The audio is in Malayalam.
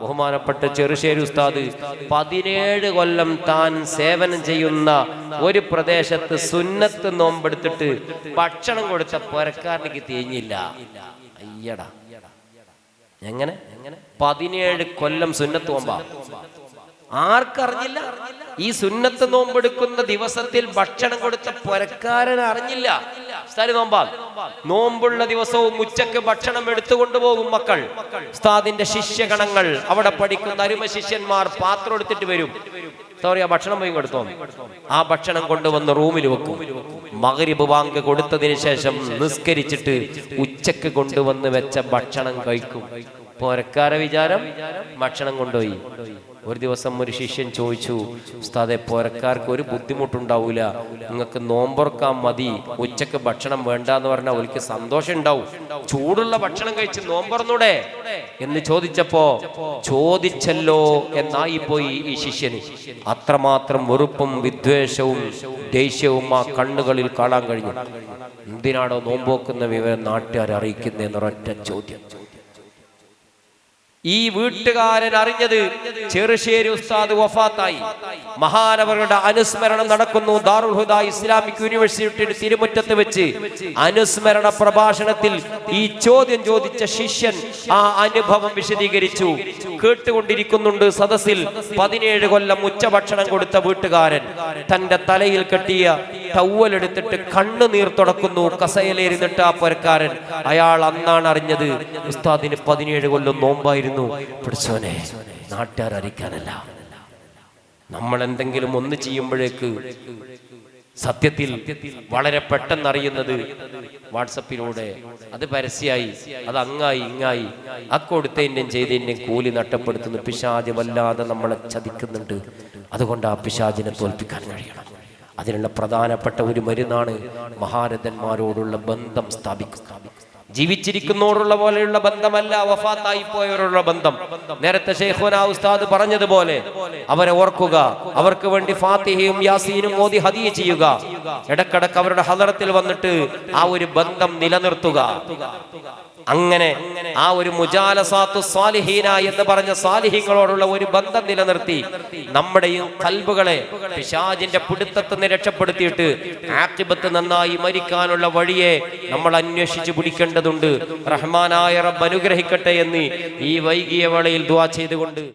ബഹുമാനപ്പെട്ട ചെറുശ്ശേരി ഉസ്താദ് പതിനേഴ് കൊല്ലം താൻ സേവനം ചെയ്യുന്ന ഒരു പ്രദേശത്ത് സുന്നത്ത് നോമ്പെടുത്തിട്ട് ഭക്ഷണം കൊടുത്ത പുരക്കാരനിക്ക് തേഞ്ഞില്ല. അയ്യടാ. എങ്ങനെ? പതിനേഴ് കൊല്ലം സുന്നത്ത് നോമ്പാ? ആർക്കറിഞ്ഞില്ല? ഈ സുന്നത്ത് നോമ്പെടുക്കുന്ന ദിവസത്തിൽ ഭക്ഷണം കൊടുത്ത പുരക്കാരൻ അറിഞ്ഞില്ല. ഉസ്താദ് നോമ്പാ നോമ്പുള്ള ദിവസവും ഉച്ചയ്ക്ക് ഭക്ഷണം എടുത്തുകൊണ്ടു പോകും മക്കൾ. ഉസ്താദിന്റെ ശിഷ്യഗണങ്ങൾ അവിടെ പഠിക്കുന്ന അരുമ ശിഷ്യന്മാർ പാത്രം എടുത്തിട്ട് വരും. ആ ഭക്ഷണം പോയി കൊടുത്തോ? ആ ഭക്ഷണം കൊണ്ടുവന്ന് റൂമിൽ വെക്കും. മകരിബ് വാങ്ക് കൊടുത്തതിന് ശേഷം നിസ്കരിച്ചിട്ട് ഉച്ചയ്ക്ക് കൊണ്ടുവന്ന് വെച്ച ഭക്ഷണം കഴിക്കും. പോരക്കാരെ വിചാരം ഭക്ഷണം കൊണ്ടുപോയി. ഒരു ദിവസം ഒരു ശിഷ്യൻ ചോദിച്ചു ഉസ്താദെ പോരക്കാർക്ക് ഒരു ബുദ്ധിമുട്ടുണ്ടാവൂല. നിങ്ങൾക്ക് നോമ്പുറക്കാൻ മതി ഉച്ചയ്ക്ക് ഭക്ഷണം വേണ്ട എന്ന് പറഞ്ഞാൽ അവർക്ക് സന്തോഷം ഉണ്ടാവും ചൂടുള്ള ഭക്ഷണം കഴിച്ച് നോമ്പറന്നൂടെ? എന്ന് ചോദിച്ചപ്പോ ചോദിച്ചല്ലോ എന്നായി പോയി ഈ ശിഷ്യന്. അത്രമാത്രം വെറുപ്പും വിദ്വേഷവും ദേഷ്യവും ആ കണ്ണുകളിൽ കാണാൻ കഴിഞ്ഞു. എന്തിനാണോ നോമ്പോക്കുന്ന വിവരം നാട്ടുകാർ അറിയിക്കുന്നതെന്നൊരൊറ്റ ചോദ്യം. ഈ വീട്ടുകാരൻ അറിഞ്ഞത് ചെറുശ്ശേരി ഉസ്താദ് വഫാത്തായി. മഹാനവരുടെ അനുസ്മരണം നടക്കുന്നു. ദാറുൽ ഹുദ ഇസ്ലാമിക് യൂണിവേഴ്സിറ്റിയുടെ തിരുമുറ്റത്ത് വെച്ച് അനുസ്മരണ പ്രഭാഷണത്തിൽ ഈ ചോദ്യം ചോദിച്ച ശിഷ്യൻ ആ അനുഭവം വിശദീകരിച്ചു. കേട്ടുകൊണ്ടിരിക്കുന്നുണ്ട് സദസ്സിൽ പതിനേഴ് കൊല്ലം ഉച്ചഭക്ഷണം കൊടുത്ത വീട്ടുകാരൻ. തന്റെ തലയിൽ കെട്ടിയ ടവലെടുത്തിട്ട് കണ്ണുനീർ തുടക്കുന്നു. കസയലേരുന്നിട്ട് ആ പുരക്കാരൻ അയാൾ അന്നാണ് അറിഞ്ഞത് ഉസ്താദിന് പതിനേഴ് കൊല്ലം നോമ്പായിരുന്നു. പിടിച്ചോനെ നാട്ടുകാർ അറിയിക്കാനല്ല. നമ്മൾ എന്തെങ്കിലും ഒന്ന് ചെയ്യുമ്പോഴേക്ക് സത്യത്തിൽ വളരെ പെട്ടെന്ന് അറിയുന്നത് വാട്സപ്പിലൂടെ. അത് പരസ്യമായി അത് അങ്ങായി ഇങ്ങായി. അക്കൊടുത്തതിന്റെയും ചെയ്തതിന്റെയും കൂലി നഷ്ടപ്പെടുത്തുന്നു. പിശാജ് വല്ലാതെ നമ്മളെ ചതിക്കുന്നുണ്ട്. അതുകൊണ്ട് ആ പിശാജിനെ തോൽപ്പിക്കാൻ കഴിയണം. അതിനുള്ള പ്രധാനപ്പെട്ട ഒരു മരുന്നാണ് മഹാരഥന്മാരോടുള്ള ബന്ധം സ്ഥാപിക്കുക. ജീവിച്ചിരിക്കുന്നവരുള്ള പോലെയുള്ള ബന്ധമല്ല വഫാത്തായി പോയവരുള്ള ബന്ധം. നേരത്തെ ഷെയ്ഖുന ഉസ്താദ് പറഞ്ഞതുപോലെ അവരെ ഓർക്കുക. അവർക്ക് വേണ്ടി ഫാത്തിഹയും യാസീനും മോദി ഹദിയ ചെയ്യുക. ഇടക്കിടക്ക് അവരുടെ ഹദറത്തിൽ വന്നിട്ട് ആ ഒരു ബന്ധം നിലനിർത്തുക. അങ്ങനെ ആ ഒരു മുജാലസാത്തു സാലിഹീന എന്ന് പറഞ്ഞ സാലിഹ്യങ്ങളോടുള്ള ഒരു ബന്ധം നിലനിർത്തി നമ്മുടെയും കൽബുകളെ പിശാജിന്റെ പിടുത്തത്ത് നിന്ന് രക്ഷപ്പെടുത്തിയിട്ട് ആക്തിബത്ത് നന്നായി മരിക്കാനുള്ള വഴിയെ നമ്മൾ അന്വേഷിച്ചു അന്വേഷിച്ച് പിടിക്കേണ്ടതുണ്ട് റഹ്മാനായ റബ്ബ് അനുഗ്രഹിക്കട്ടെ എന്ന് ഈ വൈകിയ വേളയിൽ ദുവാ ചെയ്തുകൊണ്ട്